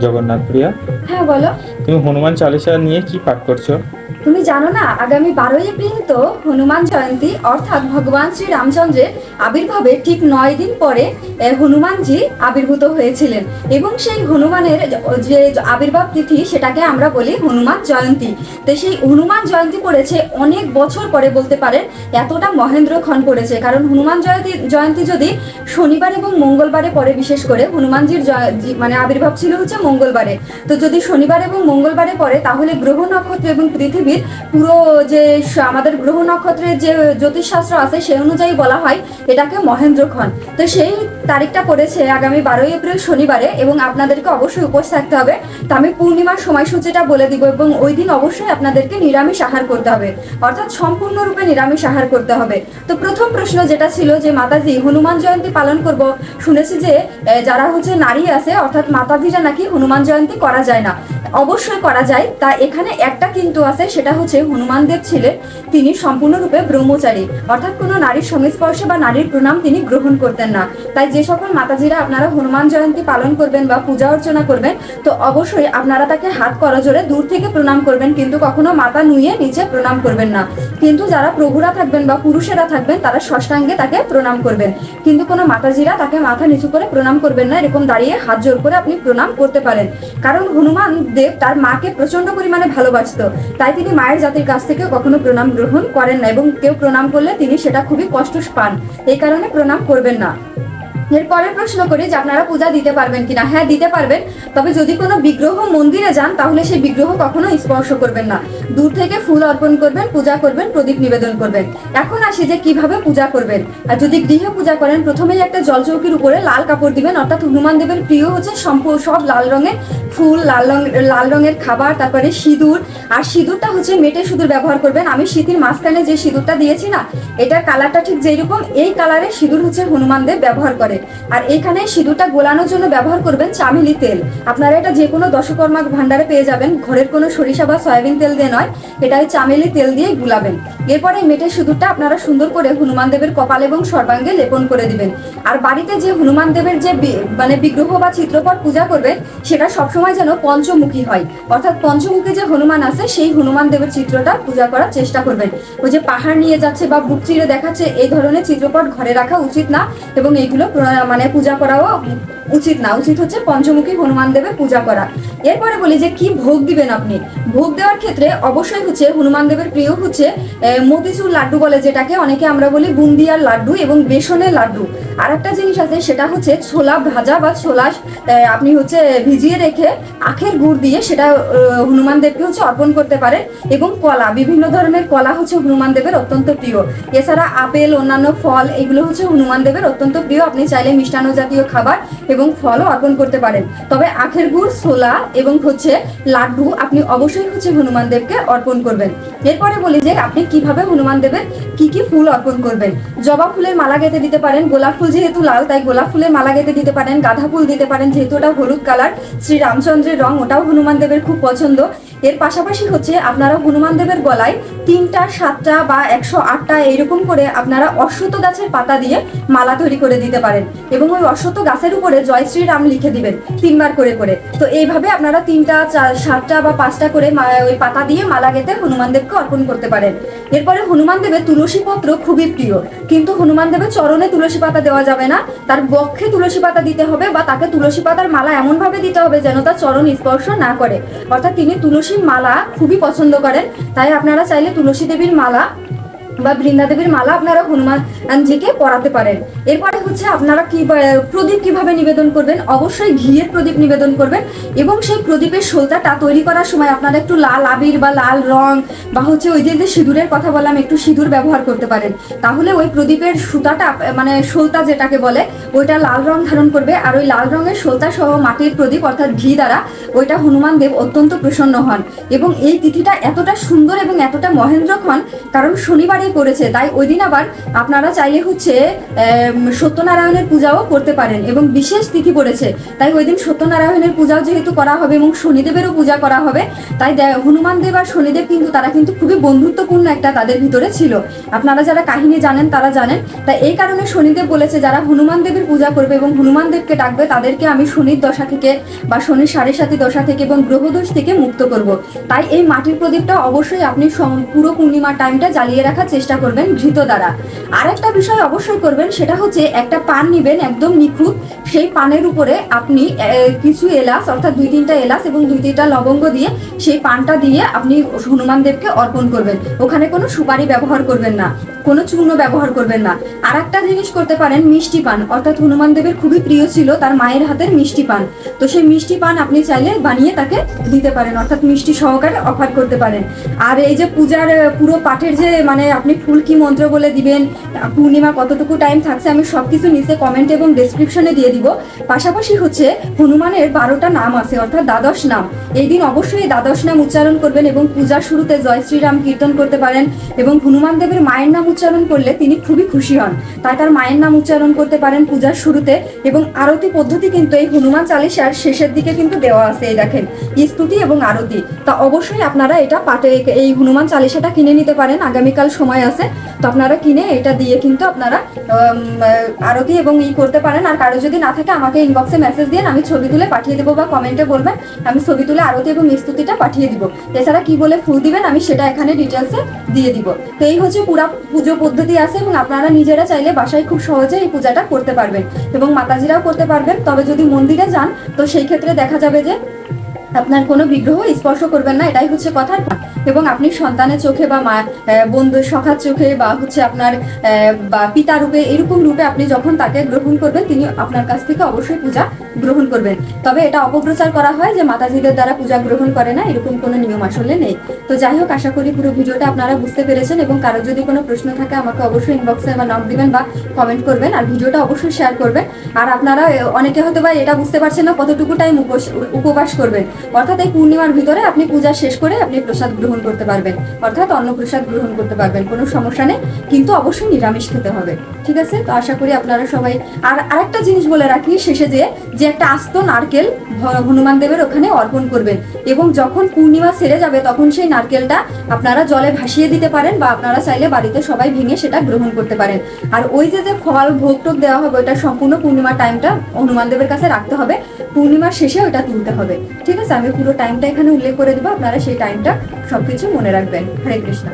জগন্নাথ প্রিয়া। হ্যাঁ বলো। তুমি হনুমান চালিসা নিয়ে কি পাঠ করছ? তুমি জানো না আগামী বারোই এপ্রিল তো হনুমান জয়ন্তী অর্থাৎ ভগবান শ্রী রামচন্দ্রের আবির্ভাবের ঠিক নয় দিন পরে হনুমানজি আবির্ভূত হয়েছিলেন। এবং সেই হনুমানের যে আবির্ভাব তিথি সেটাকে আমরা বলি হনুমান জয়ন্তী। তো সেই হনুমান জয়ন্তী পড়েছে অনেক বছর পরে বলতে পারেন এতটা মহেন্দ্র মহেন্দ্রক্ষণ পড়েছে। কারণ হনুমান জয়ন্তী জয়ন্তী যদি শনিবার এবং মঙ্গলবারে পরে বিশেষ করে হনুমানজির জয়- মানে আবির্ভাব ছিল হচ্ছে মঙ্গলবারে। তো যদি শনিবার এবং মঙ্গলবারে পড়ে, তাহলে গ্রহ নক্ষত্র এবং পৃথিবীর পুরো যে আমাদের গ্রহ নক্ষত্রের যে জ্যোতিষশাস্ত্র আছে, সেই অনুযায়ী বলা হয় এটাকে মহেন্দ্রক্ষণ। তো সেই তারিখটা পড়েছে আগামী বারোই এপ্রিল শনিবারে এবং আপনাদেরকে অবশ্যই উপোস থাকতে হবে। তো আমি পূর্ণিমার সময়সূচিটা বলে দিব এবং ওই দিন অবশ্যই আপনাদেরকে নিরামিষ আহার করতে হবে। অর্থাৎ সম্পূর্ণরূপে নিরামিষ আহার করতে হবে। তো প্রথম প্রশ্ন যেটা ছিল যে, মাতাজি, হনুমান জয়ন্তী পালন করব। শুনেছি যে যারা হচ্ছে নারী আছে, অর্থাৎ মাতাজিরা নাকি হনুমান জয়ন্তী করা যায় না। অবশ্যই করা যায়। তা এখানে একটা কিন্তু আছে, সেটা হচ্ছে হনুমান দেব ছিলেন। তিনি সম্পূর্ণরূপে ব্রহ্মচারী। অর্থাৎ কোনো নারীর সংস্পর্শে বা নারীর প্রণাম তিনি গ্রহণ করতেন না। তাই যে সকল মাতাজিরা আপনারা হনুমান জয়ন্তী পালন করবেন বা পূজা অর্চনা করবেন, তো অবশ্যই আপনারা তাকে হাত করজোরে দূর থেকে প্রণাম করবেন, কিন্তু কখনো মাথা নুয়ে নিচে প্রণাম করবেন না। কিন্তু যারা প্রভুরা থাকবেন বা পুরুষেরা থাকবেন, তারা ষষ্ঠাঙ্গে তাকে প্রণাম করবেন। কিন্তু কোনো মাতাজিরা তাকে মাথা নিচু করে প্রণাম করবেন না, এরকম দাঁড়িয়ে হাত জোর করে আপনি প্রণাম করতে পারেন। কারণ হনুমান দেব তার মাকে প্রচণ্ড পরিমাণে ভালোবাসত। তাই তিনি মায়ের জাতির কাছ থেকে কখনো প্রণাম গ্রহণ করেন না এবং কেউ প্রণাম করলে তিনি সেটা খুবই কষ্ট পান। এই কারণে প্রণাম করবেন না। এর পরের প্রশ্ন করি যে আপনারা পূজা দিতে পারবেন কিনা। হ্যাঁ দিতে পারবেন। তবে যদি কোনো বিগ্রহ মন্দিরে যান, তাহলে সেই বিগ্রহ কখনো স্পর্শ করবেন না। দূর থেকে ফুল অর্পণ করবেন, পূজা করবেন, প্রদীপ নিবেদন করবেন। এখন আসি যে কীভাবে পূজা করবেন। আর যদি গৃহে পূজা করেন, প্রথমেই একটা জলচৌকির উপরে লাল কাপড় দিবেন, অর্থাৎ হনুমান দেবের প্রিয় হচ্ছে সম্পূর্ণ সব লাল রঙের ফুল, লাল রঙ, লাল রঙের খাবার, তারপরে সিঁদুর। আর সিঁদুরটা হচ্ছে মেটে সিঁদুর ব্যবহার করবেন। আমি শীতের মাঝখানে যে সিঁদুরটা দিয়েছি না, এটার কালারটা ঠিক যেরকম, এই কালারের সিঁদুর হচ্ছে হনুমান দেব ব্যবহার করে। আর এখানে সিঁদুরটা গোলানোর জন্য ব্যবহার করবেন চামেলি তেল। আপনারা এটা যে কোনো দশকর্মা ভান্ডারে পেয়ে যাবেন। ঘরের কোনো সরিষা বা সয়াবিন তেল দিয়ে নয়, এটা চামেলি তেল দিয়ে গুলাবেন। এরপরে মেটের সিঁদুরটা আপনারা সুন্দর করে হনুমান দেবের কপাল এবং সর্বাঙ্গে লেপন করে দিবেন। আর বাড়িতে যে হনুমান দেবের যে মানে বিগ্রহ বা চিত্রপট পূজা করবেন, সেটা সবসময় যেন পঞ্চমুখী হয়। অর্থাৎ পঞ্চমুখী যে হনুমান আছে, সেই হনুমান দেবের চিত্রটা পূজা করার চেষ্টা করবেন। ওই যে পাহাড় নিয়ে যাচ্ছে বা বুক চিরে দেখাচ্ছে, এই ধরনের চিত্রপট ঘরে রাখা উচিত না এবং এগুলো প্র- মানে পূজা করাও উচিত না। উচিত হচ্ছে পঞ্চমুখী হনুমান দেবের পূজা করা। এরপরে বলি যে, কি ভোগ দিবেন আপনি? ভোগ দেওয়ার ক্ষেত্রে অবশ্যই হচ্ছে হনুমান দেবের প্রিয় হচ্ছে মতিচুর লাড্ডু বলে, যেটাকে অনেকে আমরা বলি বুন্দিয়ার লাড্ডু এবং বেসনের লাড্ডু। আর একটা জিনিস আছে, সেটা হচ্ছে ছোলা ভাজা বা ছোলা আপনি হচ্ছে ভিজিয়ে রেখে আখের গুড় দিয়ে সেটা হনুমান দেবকে হচ্ছে অর্পণ করতে পারেন এবং কলা, বিভিন্ন ধরনের কলা হচ্ছে হনুমান দেবের অত্যন্ত প্রিয়। এছাড়া আপেল, অন্যান্য ফল, এগুলো হচ্ছে হনুমান দেবের অত্যন্ত প্রিয়। আপনি চাইলে মিষ্টান্ন জাতীয় খাবার এবং ফলও অর্পণ করতে পারেন। তবে আখের গুড়, ছোলা এবং হচ্ছে লাড্ডু আপনি অবশ্যই হচ্ছে হনুমান দেবকে অর্পণ করবেন। এরপরে বলি যে আপনি কীভাবে হনুমান দেবের কি কি ফুল অর্পণ করবেন। জবা ফুলের মালা গেঁথে দিতে পারেন, গোলাপ ফুল যেহেতু লাল, তাই গোলাপ ফুলের মালা গেঁথে দিতে পারেন গাঁদা ফুল দিতে পারেন, যেহেতু ওটা হলুদ কালার শ্রী রামচন্দ্রের রং, ওটাও হনুমান দেবের খুব পছন্দ। এর পাশাপাশি হচ্ছে আপনারা হনুমান দেবের গলায় তিনটা, সাতটা বা একশো আটটা এইরকম করে আপনারা অশ্বত্থ গাছের পাতা দিয়ে মালা তৈরি করে দিতে পারেন। এবং ওই অশ্বত্থ গাছের উপরে জয় শ্রীরাম লিখে দিবেন, তিনবার করে করে। তো এইভাবে আপনারা তিনটা সাতটা বা পাঁচটা করে ওই পাতা দিয়ে মালা গেঁথে হনুমান দেবকে অর্পণ করতে পারেন। এরপরে হনুমান দেবের তুলসী পত্র খুবই প্রিয়, কিন্তু হনুমান দেবের চরণে তুলসী পাতা দেওয়া যাবে না। তার বক্ষে তুলসী পাতা দিতে হবে বা তাকে তুলসী পাতার মালা এমনভাবে দিতে হবে যেন তার চরণ স্পর্শ না করে। অর্থাৎ তিনি তুলসীর মালা খুবই পছন্দ করেন, তাই আপনারা চাইলে তুলসী দেবীর মালা বা বৃন্দা দেবীর মালা আপনারা হনুমানজিকে পরাতে পারেন। এরপরে হচ্ছে আপনারা কি প্রদীপ কীভাবে নিবেদন করবেন? অবশ্যই ঘিয়ের প্রদীপ নিবেদন করবেন এবং সেই প্রদীপের সোলতাটা তৈরি করার সময় আপনারা একটু লাল আবির বা লাল রং বা হচ্ছে ওই যে সিঁদুরের কথা বললাম, একটু সিঁদুর ব্যবহার করতে পারেন। তাহলে ওই প্রদীপের সুতাটা মানে সোলতা যেটাকে বলে, ওইটা লাল রং ধারণ করবে আর ওই লাল রঙের সোলতা সহ মাটির প্রদীপ, অর্থাৎ ঘি দ্বারা ওইটা হনুমান দেব অত্যন্ত প্রসন্ন হন। এবং এই তিথিটা এতটা সুন্দর এবং এতটা মহেন্দ্রক্ষণ, কারণ শনিবারে শনিবারেই পড়েছে, তাই ওই দিন আবার আপনারা চাইলে হচ্ছে সত্যনারায়ণের পূজাও করতে পারেন এবং বিশেষ তিথি পড়েছে। তাই ওই দিন সত্যনারায়ণের পূজাও যেহেতু করা হবে এবং শনিদেবেরও পূজা করা হবে, তাই হনুমান দেব আর শনিদেব কিন্তু তারা কিন্তু খুবই বন্ধুত্বপূর্ণ একটা তাদের ভিতরে ছিল। আপনারা যারা কাহিনী জানেন তারা জানেন। তাই এই কারণে শনিদেব বলেছে, যারা হনুমান দেবের পূজা করবে এবং হনুমান দেবকে ডাকবে, তাদেরকে আমি শনির দশা থেকে বা শনির সাড়ে সাতি দশা থেকে এবং গ্রহদোষ থেকে মুক্ত করব। তাই এই মাটির প্রদীপটা অবশ্যই আপনি পুরো পূর্ণিমার টাইমটা জ্বালিয়ে রাখার চেষ্টা করবেন ঘৃত দ্বারা। আর একটা বিষয় অবশ্যই করবেন, সেটা হচ্ছে একটা পান নিবেন একদম নিখুঁত। সেই পানের উপরে আপনি কিছু এলাচ, অর্থাৎ দুই তিনটা এলাচ এবং দুই তিনটা লবঙ্গ দিয়ে সেই পানটা দিয়ে আপনি হনুমান দেবকে অর্পণ করবেন। ওখানে কোনো সুপারি ব্যবহার করবেন না, কোনো চূর্ণ ব্যবহার করবেন না। আর একটা জিনিস করতে পারেন, মিষ্টি পান। অর্থাৎ হনুমান দেবের খুবই প্রিয় ছিল তার মায়ের হাতের মিষ্টি পান। তো সেই মিষ্টি পান আপনি চাইলে বানিয়ে তাকে দিতে পারেন, অর্থাৎ মিষ্টি সহকারে অফার করতে পারেন। আর এই যে পূজার, পুরো পাঠের যে মানে আপনি ফুল কি মন্ত্র বলে দিবেন? পূর্ণিমা কতটুকু টাইম থাকছে? আমি সবকিছু নিচে কমেন্ট এবং ডেসক্রিপশনে দিয়ে দিব। পাশাপাশি হচ্ছে হনুমানের বারোটা নাম আছে, অর্থাৎ দ্বাদশ নাম। এই দিন অবশ্যই দ্বাদশ নাম উচ্চারণ করবেন এবং পূজার শুরুতে জয় শ্রীরাম কীর্তন করতে পারেন এবং হনুমান দেবের মায়ের নাম উচ্চারণ করলে তিনি খুবই খুশি হন। তাই তার মায়ের নাম উচ্চারণ করতে পারেন পূজার শুরুতে এবং আরতি পদ্ধতি কিন্তু এই হনুমান চালিশার শেষের দিকে কিন্তু দেওয়া আছে, এই দেখেন। স্তুতি এবং আরতি। তা অবশ্যই আপনারা এটা পাটে এই হনুমান চালিশাটা কিনে নিতে পারেন। আগামীকাল সময় আছে, তো আপনারা কিনে এটা দিয়ে কিন্তু আপনারা আরতি এবং ই করতে পারেন। আর কারও যদি না থাকে, আমাকে ইনবক্সে মেসেজ দিন আমি ছবি তুলে পাঠিয়ে দেবো বা কমেন্টে বলবেন, আমি ছবি তুলে আরতি এবং স্তুতিটা পাঠিয়ে দিব। এছাড়া কি বলে ফুল দিবেন, আমি সেটা এখানে ডিটেলসে দিয়ে দিব। তো এই হচ্ছে পুরা পুজো পদ্ধতি আছে এবং আপনারা নিজেরা চাইলে বাসায় খুব সহজে এই পূজাটা করতে পারবেন এবং মাতাজিরাও করতে পারবেন। তবে যদি মন্দিরে যান, তো সেই ক্ষেত্রে দেখা যাবে যে আপনার কোনো বিগ্রহ স্পর্শ করবেন না, এটাই হচ্ছে কথা এবং আপনি সন্তানের চোখে বা মা বন্ধু সখার চোখে বা হচ্ছে আপনার বা পিতা রূপে, এরকম রূপে আপনি যখন তাকে গ্রহণ করবেন, তিনি আপনার কাছ থেকে অবশ্যই পূজা গ্রহণ করবেন। তবে এটা অপপ্রচার করা হয় যে মাতাজিদের দ্বারা পূজা গ্রহণ করে না, এরকম কোনো নিয়ম আসলে নেই। তো যাই হোক, আশা করি পুরো ভিডিওটা আপনারা বুঝতে পেরেছেন এবং কারও যদি কোনো প্রশ্ন থাকে, আমাকে অবশ্যই ইনবক্সে বা নক দিবেন বা কমেন্ট করবেন, আর ভিডিওটা অবশ্যই শেয়ার করবেন। আর আপনারা অনেকে হয়তো বা এটা বুঝতে পারছেন না কতটুকু টাইম উপবাস করবেন। অর্থাৎ এই পূর্ণিমার ভিতরে আপনি পূজা শেষ করে আপনি প্রসাদ গ্রহণ করতে পারবেন। অর্থাৎ অন্ন প্রসাদ গ্রহণ করতে পারবেন, কোনো সমস্যা নেই, কিন্তু অবশ্যই নিরামিষ খেতে হবে, ঠিক আছে? তো আশা করি আপনারা সবাই, আর আরেকটা জিনিস বলে রাখি শেষে যে যে একটা আস্ত নারকেল হনুমান দেবের ওখানে অর্পণ করবেন এবং যখন পূর্ণিমা সেরে যাবে, তখন সেই নারকেলটা আপনারা জলে ভাসিয়ে দিতে পারেন বা আপনারা চাইলে বাড়িতে সবাই ভেঙে সেটা গ্রহণ করতে পারেন। আর ওই যে যে ফল ভোগ টোক দেওয়া হবে ওটা সম্পূর্ণ পূর্ণিমার টাইমটা হনুমান দেবের কাছে রাখতে হবে। পূর্ণিমার শেষে ওটা তুলতে হবে। ঠিক আছে? আমি পুরো টাইমটা এখানে উল্লেখ করে দেবো। আপনারা সেই টাইমটা সবকিছু মনে রাখবেন। হরে কৃষ্ণ।